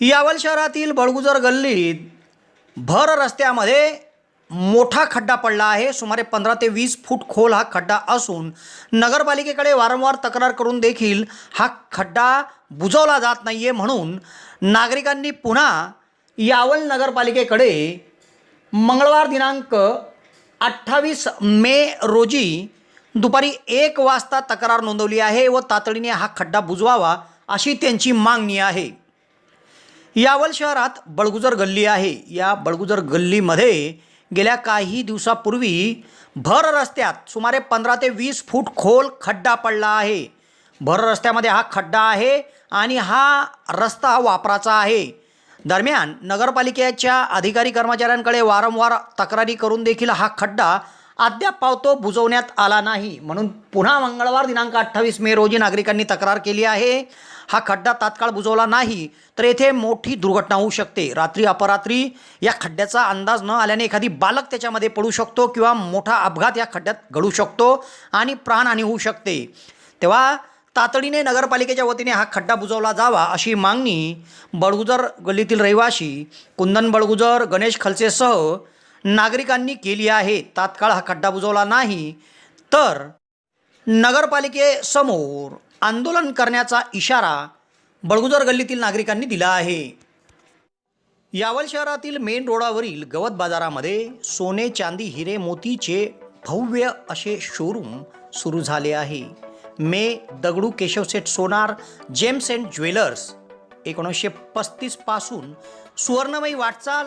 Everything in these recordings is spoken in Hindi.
यावल शहरातील बळगुजर गल्लीत भर रस्त्यामध्ये मोठा खड्डा पडला आहे. सुमारे पंधरा ते वीस फूट खोल हा खड्डा असून नगरपालिकेकडे वारंवार तक्रार करून देखील हा खड्डा बुजवला जात नाही आहे म्हणून नागरिकांनी पुन्हा यावल नगरपालिकेकडे मंगळवार दिनांक अठ्ठावीस मे रोजी दुपारी एक वाजता तक्रार नोंदवली आहे व तातडीने हा खड्डा बुजवावा अशी त्यांची मागणी आहे. यावल शहरात बळगुजर गल्ली आहे. या बळगुजर गल्लीमध्ये गेल्या काही दिवसापूर्वी भर रस्त्यात सुमारे पंधरा ते वीस फूट खोल खड्डा पडला आहे. भर रस्त्यामध्ये हा खड्डा आहे आणि हा रस्ता वापराचा आहे. दरम्यान नगरपालिकेच्या अधिकारी कर्मचाऱ्यांकडे वारंवार तक्रारी करून देखील हा खड्डा अद्याप पावतो बुजवण्यात आला नाही. म्हणून पुन्हा मंगळवार दिनांक अठ्ठावीस मे रोजी नागरिकांनी तक्रार केली आहे. हा खड्डा तात्काळ बुजवला नाही तर येथे मोठी दुर्घटना होऊ शकते. रात्री अपरात्री या खड्ड्याचा अंदाज न आल्याने एखादी बालक त्याच्यामध्ये पडू शकतो किंवा मोठा अपघात या खड्ड्यात घडू शकतो आणि प्राणहानी होऊ शकते. तेव्हा तातडीने नगरपालिकेच्या वतीने हा खड्डा बुजवला जावा अशी मागणी बळगुजर गल्लीतील रहिवाशी कुंदन बळगुजर गणेश खलसेसह नागरिकांनी केली आहे. तात्काळ हा खड्डा बुजवला नाही. तर नगरपालिकेसमोर आंदोलन करण्याचा इशारा बळगुजर गल्लीतील नागरिकांनी दिला आहे. यावल शहरातील मेन रोडावरील गवत बाजारामध्ये सोने चांदी हिरे मोतीचे भव्य असे शोरूम सुरू झाले आहे. मे Dagdu Keshavseth Sonar gems and jewellers एकोणीसशे पस्तीसपासून सुवर्णमयी वाटचाल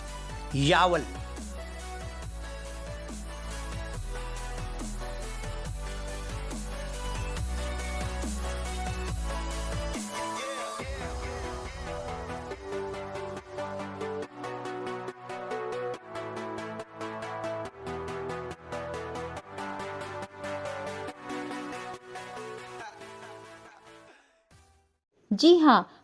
यावल। जी हाँ